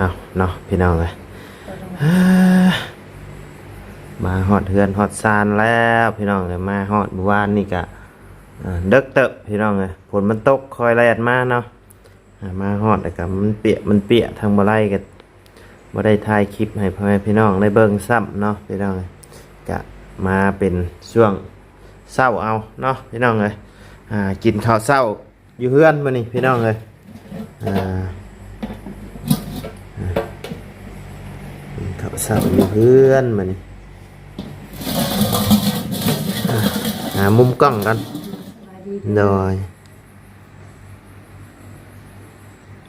เอาเนาะพี่น้องเลยมาฮอดเฮือนฮอดซานแล้วพี่น้องเลยมาฮอดเมื่อวานนี่กะเด็กเติบพี่น้องเลยฝนมันตกคอยแลดมาเนาะมาฮอดแต่กะมันเปียกมันเปียกทางบ่ไล่กันบ่ได้ถ่ายคลิปให้พ่อแม่พี่น้องได้เบิ่งซ้ำเนาะพี่น้องเลยกะมาเป็นช่วงเศร้าเอาเนาะพี่น้องเลยกินข้าวเศร้าอยู่เฮือนมานี่พี่น้องเลยอ่า เขาเศร้าอยู่เพื่อนมันอะหามุมกล้องกันโดย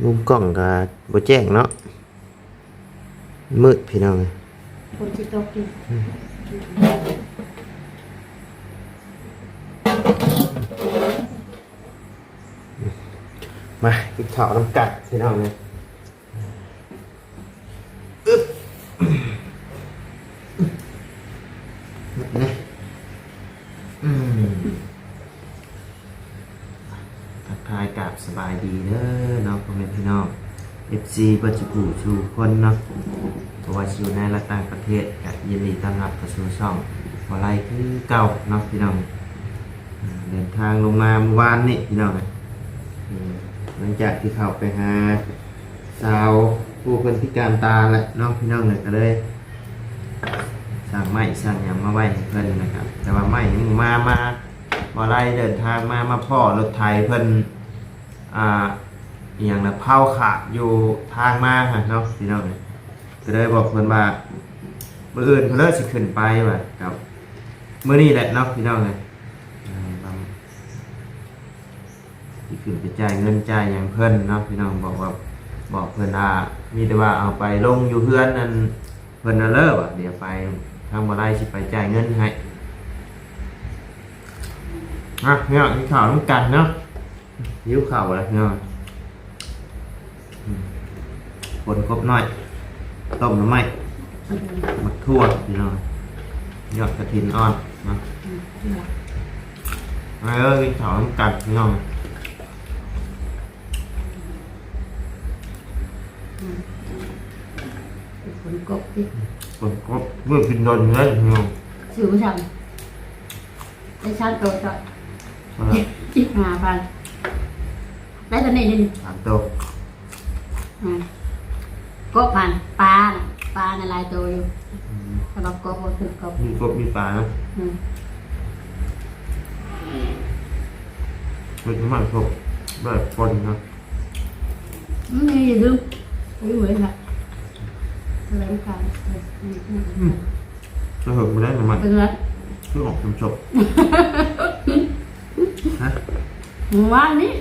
มุมกล้องกับโบแจ้งเนาะมืดพี่น้องเอ้ยคนที่ตกอยู่มากินข้าวน้ำกัดพี่น้องเลยอึ๊บนี่อืมทักทายกับสบายดีเด้อเนาะพ่อแม่พี่น้อง FC ปัจจุบันชูคนเนาะเพราะว่าอยู่ในละต่างประเทศกับยินดีต้อนรับเข้าสู่ช่องวาไรคือเก่าเนาะพี่น้องเดินทางลงมาเมื่อวานนี่พี่น้องหลังจากที่เข้าไปหาสาวผู้คนพิการตาแหละเนาะพี่น้องเนี่ยก็เลยสั่งไม้สั่งยังมาไว้เพิ่นนะครับ แต่ว่าไม้นี่มามาบ่ไรเดินทางมามาพ่อรถไทยเพิ่นอ่า อหย่างนะเผาขาดอยู่ทางมาฮะเนาะพี่น้องเลยก็เลยบอกเพิ่นว่าเมื่ออื่นเพิ่นเลิกสิขึ้นไปว่ากับเมื่อนี้แหละเนาะพี่น้องเลยที่ขึ้นไปจ่ายเงินจ่ายอย่างเพิ่นเนาะพี่น้องบอกว่าบอกเพิ่นว่ามีแต่ว่าเอาไปลงอยู่เพื่อนนั่นเพิ่นน่ะเลิกอะเดี๋ยวไปทางบ่ได้สิไปจ่ายเงินให้อะเนี่ยข้าวน้ำกันเนาะยิ้วข้าวแล้วเนาะ ผลกบน้อย ต้มน้ำไม้มักทั่วพี่น้องยอดกระถินอ่อนนะมาเอ้ยกินข้าวน้ำกันพี่น้องคนกบที่ผลกบเมื่อกินโดนเลยพี่น้องซื้อมาสั่งได้ชาติโตจอดเอาละจิบหาพันได้ตอนนี้นี่สามตัวอ่า ก็ผ่านปลาน่ะปลาในลายตัวอยู่สำหรับกบก็คือกบมีกบมีปลานะอืมเป็นน้ำมันกบแบบปนนะอืมนี่อย่าลืมอุ้ยเหมือนค่ะอะไรไม่การอืมอืมอืมจะเหิมไปได้น้ำมันเป็นไรเพื่อออกน้ำจบฮะหมู่บ้านนี้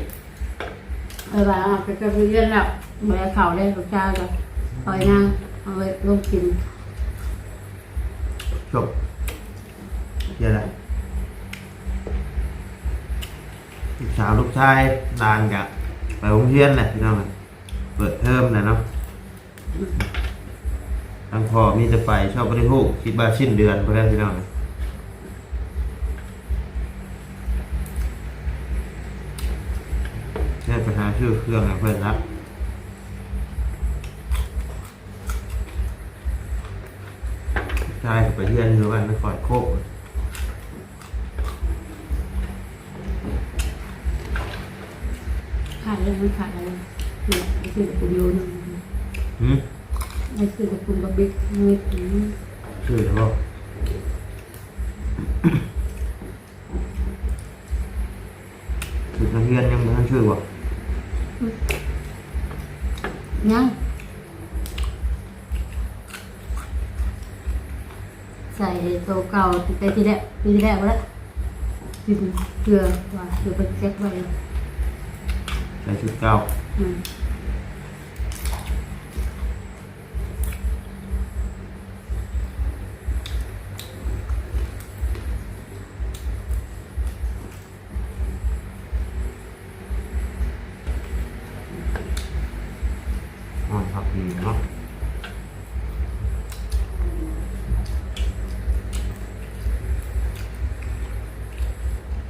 เออว่าเอาไปกับเรียนแล้วเมื่อเขาเล่นกับเจ้าก็ป ล่อยนางเอาไปลงกิน จบเยอะแล้วลูกสาวลูกชายดานกับไปโรงเรียนแหละพี่น้องเปิดเทอมนะเนาะทางพ่อมีแต่ไปชอบบริโภคคิดว่าสิ้นเดือนก็ได้พี่น้องแค่ไปหาชื่อเครื่องให้เพื่อนรับ ใช่ไปเยี่ยนอยู่บ้านนครโคกขาดเลยมันขาดอะไรเนี่ยไอ้คือกับคุณโยนหืมไอ้คือกับคุณบะบิ๊กไม่ถึงชื่อหรือเปล่าชุดนักเรียนยังไม่ทันชื่อบ่ยัง ใส่ตัวเก่าไปที่แรกปีที่แรกมาแล้วที่เกลือว่าเกลือเป็นแจ็คไว้ใส่ชุดเก่าอืม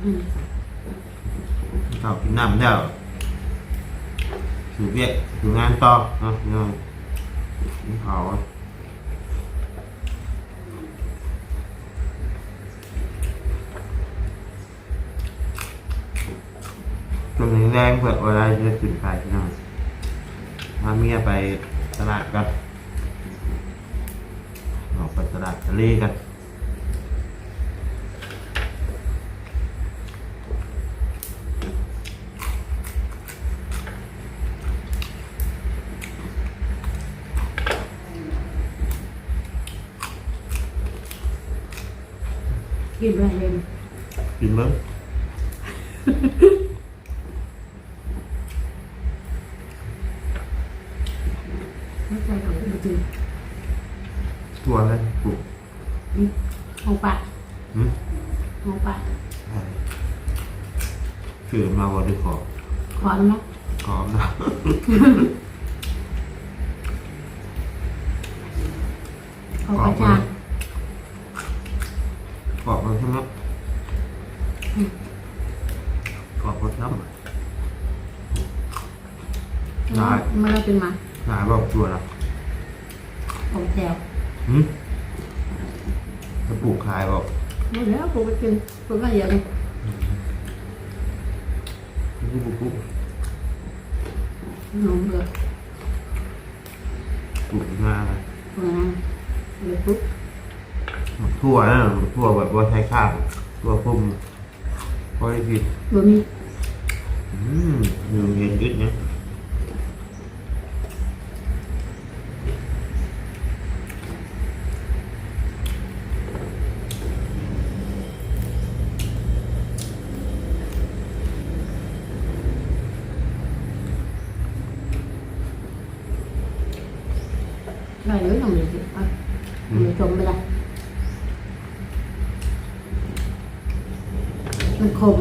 ข้าวกินน้ำแล้วถือเวียกถืองานต่อเนาะพี่น้องกินเผาตัวนี้แรงเผื่อเวลาจะขึ้นไปพี่น้องพาเมียไปตลาดกันออกไปตลาดทะเลกัน กินไปเห็นกินเบิ้งไม่ใช่ของจริงตัวเลยปลูกของปะหืมของปะคือมาวันดีขอขอนมั้ยขอนะของประจาน ขอบมันใช่ไหมขอบมันน้ำ ได้ ไม่ได้เป็นมา หาบอกตัวละ ของแจว หืม จะปลูกขายบอกหมดแล้วกูไปกินกูก็เยอะเลยปลูกปลูกปลูกนมเลยปลูกมาเลยตัวนั้นเลยปุ๊บทั่วนะทั่วแบบว่าใช้ข้าวทั่วพุ่มก็ได้กินบะหมี่อืมอยู่เย็นยึดเนี่ย ได้เลยทำเลยสิอะทำเลยชมไปเลยมันขม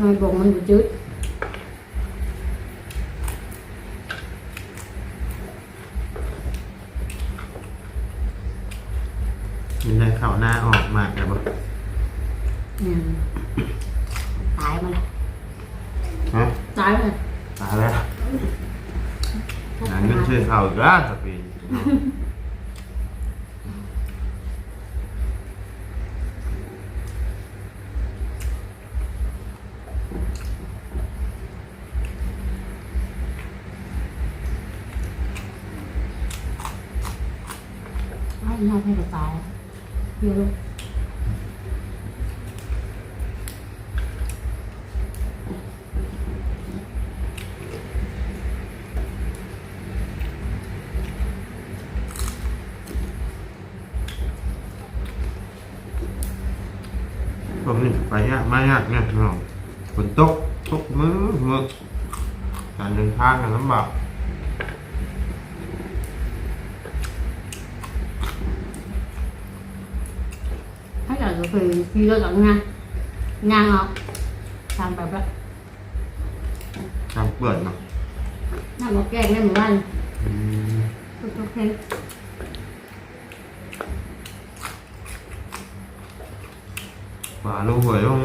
นายบอกมันอยู่จืด มันได้ข้าวหน้าออกมากแต่ว่า เนี่ยตายมัน ฮะ ตายมัน ตายแล้วงานเงิน ชื่อเขาอีกแล้ ไปเนี่ยไม่ยากเนี่ยน้องฝนตกตกมือมือการเดินทางกันลำบากให้เราไป đi ra gần nha ngang không làm bài vậy ทางเปิดเนาะ nằm một kèm lên một lần อืม ok ป่าลุงหวยลุง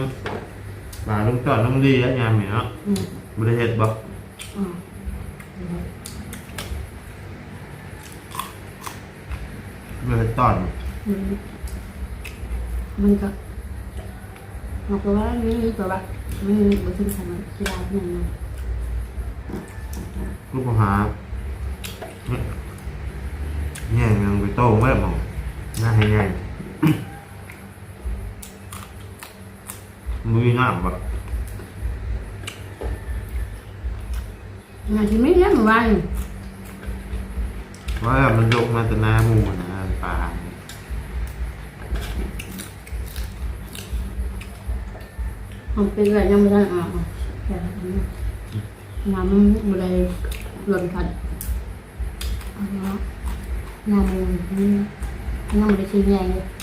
ป่าลุงจอดลุงดีแล้วยามเหนียว ừ. บริเหตุบอก Ừ. บริเหตุตอน Ừ. mình có một cái bát miếng của bạn mình bữa sinh thành chỉ làm cái này ลูกหาเนี่ยเนี่ยยังไปโต้งไว้หมองหน้าให้ไง มือหน้าแบบ nhà chỉ mấy lắm mà bay ว่ามันยกมาแต่หน้าหมูนะปลา không cái là nhau ra à nằm ở đây gần thật đó nằm nằm để xin nhàng đi เ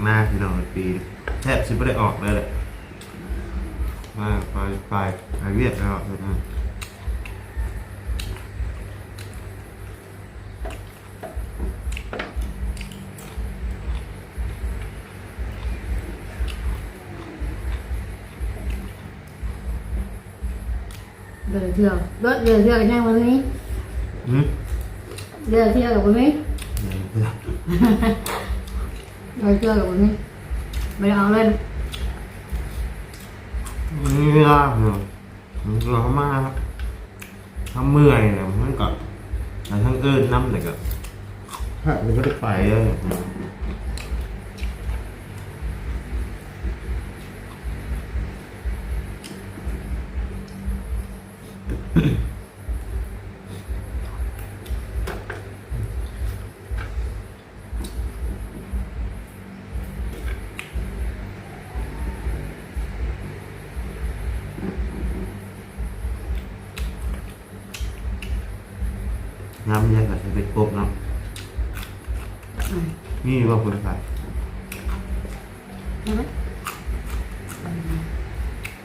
บ่ได้คอยออกหน้าพี่น้องในปีแทบสิบ่ได้ออกเลยแหละมาไปไปไปเวียดแล้วเลยนะเดินเที่ยวรถเดินเที่ยวกันยังวันนี้อืมเดินเที่ยวกับวันนี้ เดี๋ยว เดินเที่ยวกับวันนี้ไม่ได้เอาเล่นมีเวลาเหรอมันก็เข้ามาครับทำเมื่อยเนี่ยมันก็แต่ทั้งเอินน้ำแต่ก็ถ้ามันก็ได้ไปเลย เห็นไหม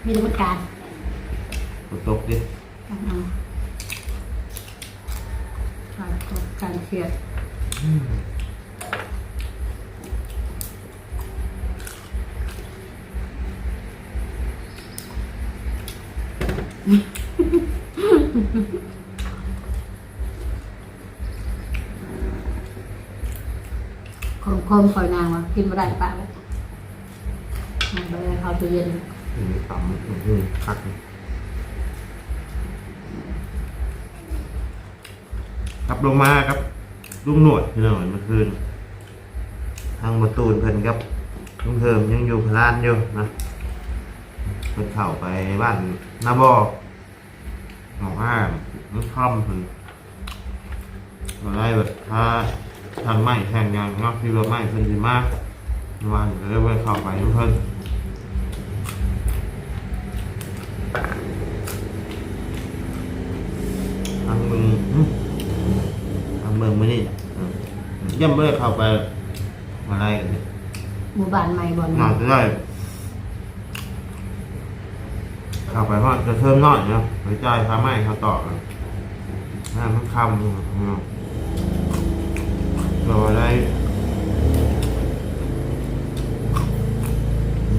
มีธรรมการกดตกดิเอาเอาการการเครียดคมคมคอยนางว่ากินไม่ได้ปะแล้ว เอาตู้เย็นอืมต่ำอืมคักครับลงมาครับลุงหนวดพี่น้องเมื่อคืน ทางประตูนเพิ่นครับลุงเทิมยังอยู่พลานอยู่นะเพิ่นเข้าไปบ้านนาบอหนองอ้ามมันค่ำเพิ่นมาได้แบบถ้าทางไม้แข่งยางเนาะที่ว่าไม้เพิ่นสิมากวันเลยเพิ่นเข้าไปลุงเพิ่นทางมึงอื้อ ทางเมืองมื้อนี้เออยังไม่ได้เข้าไปมาได้กันเนี่ยหมู่บ้านใหม่บ่อนนอนจะได้เข้าไปเพราะจะเทิมน้อยเนาะไปจ่ายพาไม้เขาต่อกันน่ามันคำเนาะเราได้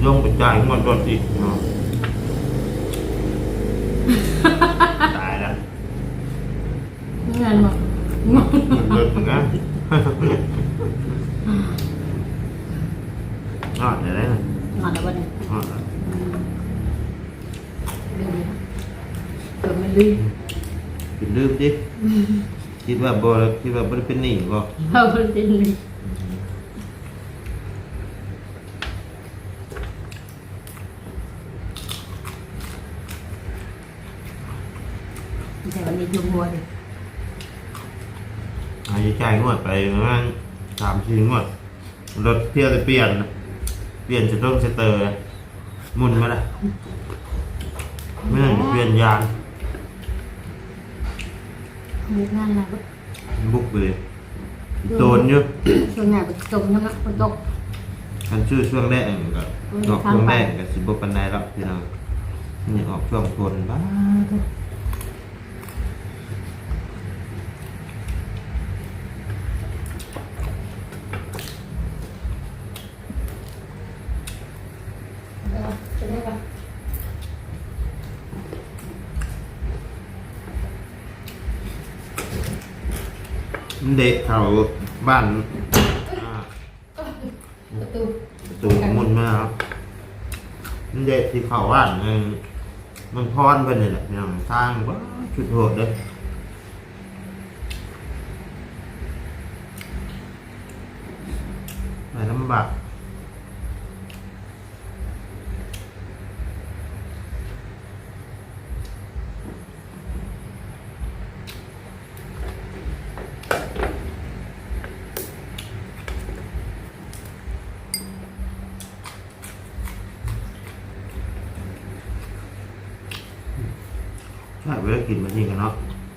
ย่งไปจ่ายเงินรถอีกเนาะตายแล้วเงินบ่ เลิกเหมือนกันนอนจะได้ไหมงอนแล้วบ่เนี่ยนอนแล้วเดี๋ยวนี้เกิดไม่ลืมกินลืมดิคิดว่าบ่คิดว่าบ่ได้เป็นหนี้บ่เราเป็นลืมแต่วันนี้ยุงหัวดิ หายใจงวดไปประมาณสามสี่งวด รถเที่ยวจะเปลี่ยน เปลี่ยนจะต้องสเตอร์หมุนมาละเมื่อเปลี่ยนยางมีงานอะไรก็บุกไปเลยโดนอยู่ช่วงไหนก็จมทั้งนั้นคนตกคันชื่อช่วงแรกก็ดอกช่วงแรกก็สิบ่ปานใดหรอกพี่น้องนี่ออกช่วงทนบ้าด จะได้ปะ เด็กเขาบ้านอ่าประตูประตูมุนมาครับเด็กที่เขาบ้านเออมันพรเพิ่นนี่แหละพี่น้องสร้างว่าชุดโหดเด้อไปลำบาก ไกินมาที่กันเนาะ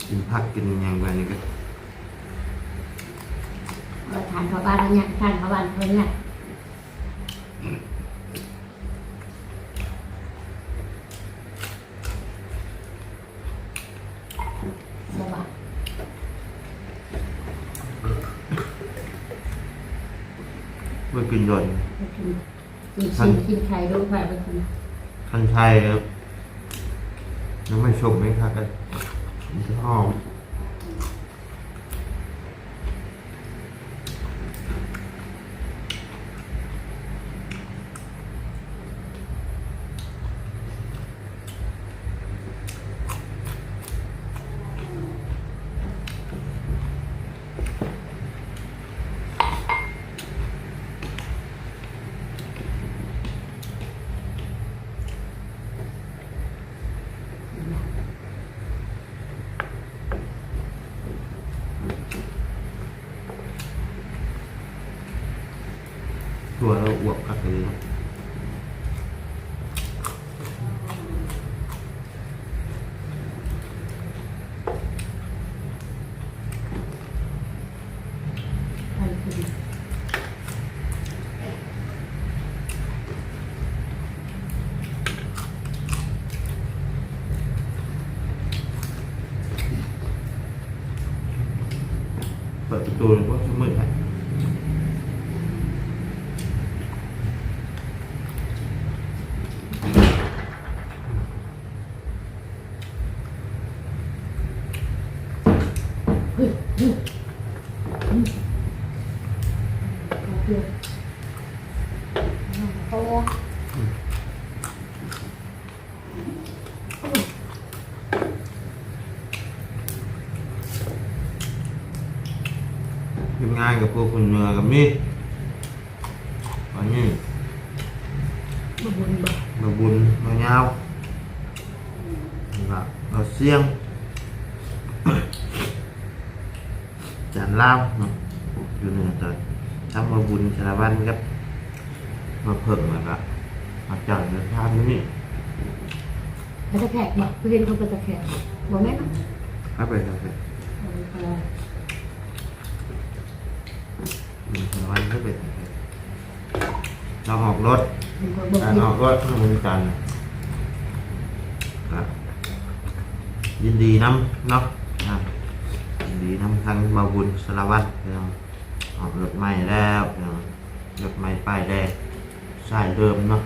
กินผักกินยังไงนี่ก็เราทานเขาบ้านแล้วเนี่ยทานเขาบ้านเพื่อนเนี่ยไปกินยนกินไข่กินไข่ด้วยไปไปกินคันไทยครับ น้ำไม่ชมไหมครับไอ้หอม ตัวเราอวบกัดเลยครับ ไข่กิน เปิดประตูเลยว่าจะมืดไป เฮ้ยเฮ้ยอืมเอาเปรี้ยวเอาโอ้ ทำงาน กับพวกคนเมืองกับนี่ตอนนี้บบุญบ่มาบุญมาเงาวแบบเราเสี่ยงจานลาวเนาะอยู่เหนือตอนทั้งมาบุญสารวัตรครับ มาเพิ่มแล้วก็มาจัดในภาพนี้ไปตะแขกบ่ไปเรียนเขาไปตะแขกบ่แม่นเนาะครับไปครับไปเอาไป เอาบุญสารวัตรก็เป็นเราออกรถการออกรถเพื่อบุญกันครับยินดีน้ำเนาะอะยินดีน้ำทั้งมาบุญสารวัตรเนาออกรถใหม่แล้วเนารถใหม่ป้ายแดงสายเดิมเนาะ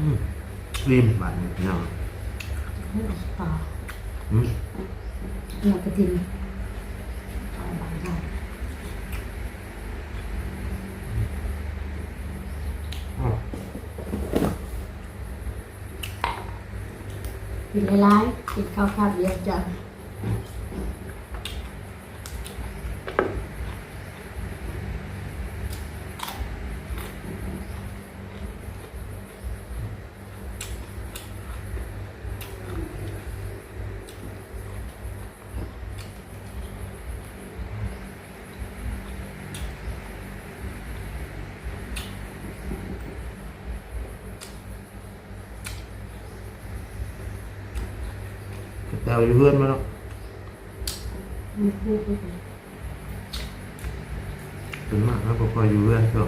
อืมครีมบาดนี้เนาะ ต่อ อืม เนี่ยกระทินเอาบางได้อ๋อกินหลายๆกินข้าวข้าวเดียวจ้ะ แต่เอาอยู่เพื่อนมาเนาะมันพูดไปก่อนถึงมากแล้วก็คอยอยู่เพื่อนก็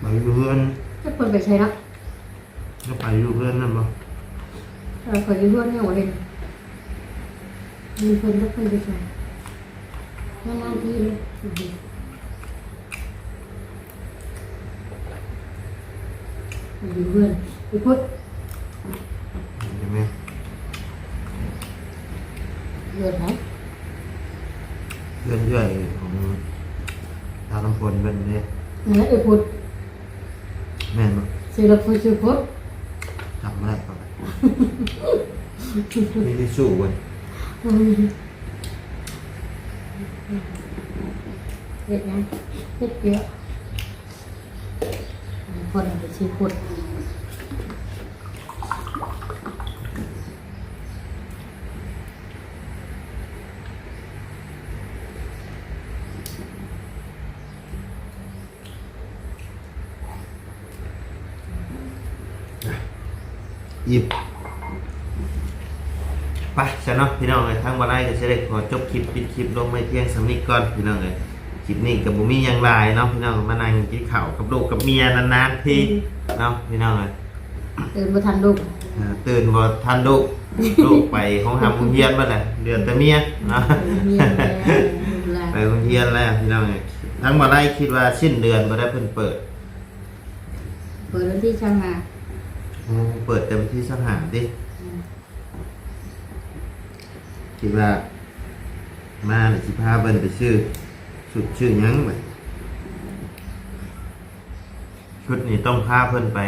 ไปอยู่เพื่อนถ้าคนไปใช้เนาะก็ไปอยู่เพื่อนนั่นบ่เราเคยยืมเนี่ยหัวเด่นมีคนก็คนไปใช้นานๆทีเลย อยู่เพื่อนไปพุทธใช่ไหมเดือดไหมเพื่อนใหญ่ของทางลำพลเป็นเนี่ยนั่นแหละไอ้พุทธแม่นบ่สิเราพุทธสิพุทธจำไม่ได้ครับมีที่สู้กันเด็ดนะเด็ดเยอะ คนเป็นชีพุดหยิบไปซะเนาะพี่น้องเลยทั้งวันไล่ก็จะได้ขอจบคลิปปิดคลิปลงไม่เพียงสำนิกก่อนพี่น้องเลย คลิปนี้กับบุมีอย่างไรเนาะพี่น้องมานั่งกินข้าวกับลูกกับเมียนานๆทีเนาะพี่น้องเลยตื่นมาทันลูกเออตื่นบ่ทันลูกลูกไปห้องทำโรงเรียนมาแหละเดือนแต่เมียเนาะเมียแล้วดูแลไปโรงเรียนแล้วพี่น้องเลยทั้งวันไล่คิดว่าสิ้นเดือนบ่ได้เพิ่นเปิด เปิดวันที่ช่างมาโอ้เปิดเต็มที่สถานดิคิดว่ามาเดี๋ยวสิพาเบิ่นไปชื่อ ชุดชื่อยังบัดชุดนี้ต้องพาเพิ่อนไป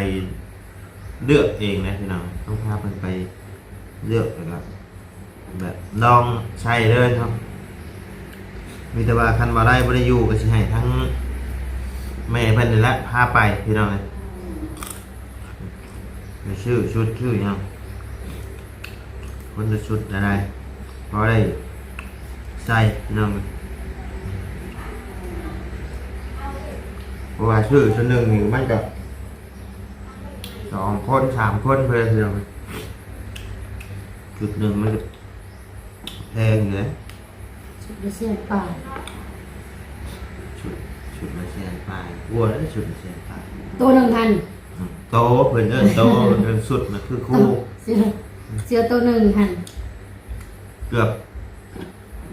เลือกเองนะพี่น้องต้องพาเพิ่อนไปเลือกนะครับแบบลองใช้เลยครับ มีแต่ว่าคันบ่ได้บ่ได้อยู่ก็สิให้ทั้งแม่เพิ่นนี่แหละพาไปพี่น้องเอ้ยชื่อชุดชื่อยังคนจะชุดอะไรเพราะได้ใส่พี่น้องเพราะว่าชื่อชุดหนึ่งนี่มันกับสองคนสามคนเพื่อนพี่น้องชุดหนึ่งมันก็แพงอยู่เลยชุดไปเสียนป่าชุดชุดละแสนปลายวัวแล้วชุดละแสนปลายตัวหนึ่งพันอืมโตเพื่อนเอิ้นโตเอิ้นสุดมันคือคู่เสื้อเสื้อตัวหนึ่งพันเกือบ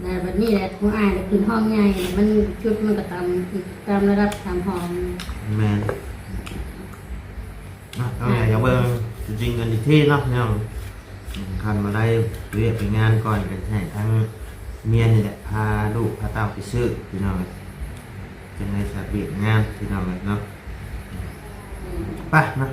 แต่แบบนี้แหละผู้อายจะขึ้นห้องใหญ่มันชุดมันก็ตามอีกตามระดับตามห้อง แมนนะเอาไงอย่าเบิ่งจริงๆกันอีกที่เนาะเนี่ยคันมาได้เรียกไปงานก่อนกันให้ทั้งเมียนี่แหละพาลูกพาเต้าไปซื้อพี่น้องจังในสาบียงานพี่น้องเนาะไปนะ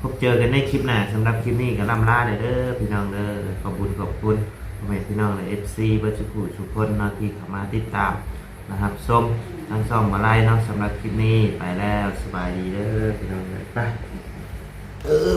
พบเจอกันในคลิปหน้าสำหรับคลิปนี้ก็ล่ำลาเลยเด้อพี่น้องเด้อขอบคุณขอบคุณ พ่อแมพี่น้องในเอฟซีบัจุกุชุพนนาทีเข้ามาติดตามนะครับส้มทั้งสองมาไล่นอกสำหรับคลิปนี้ไปแล้วสบายดีเด้อพี่น้องไปเออ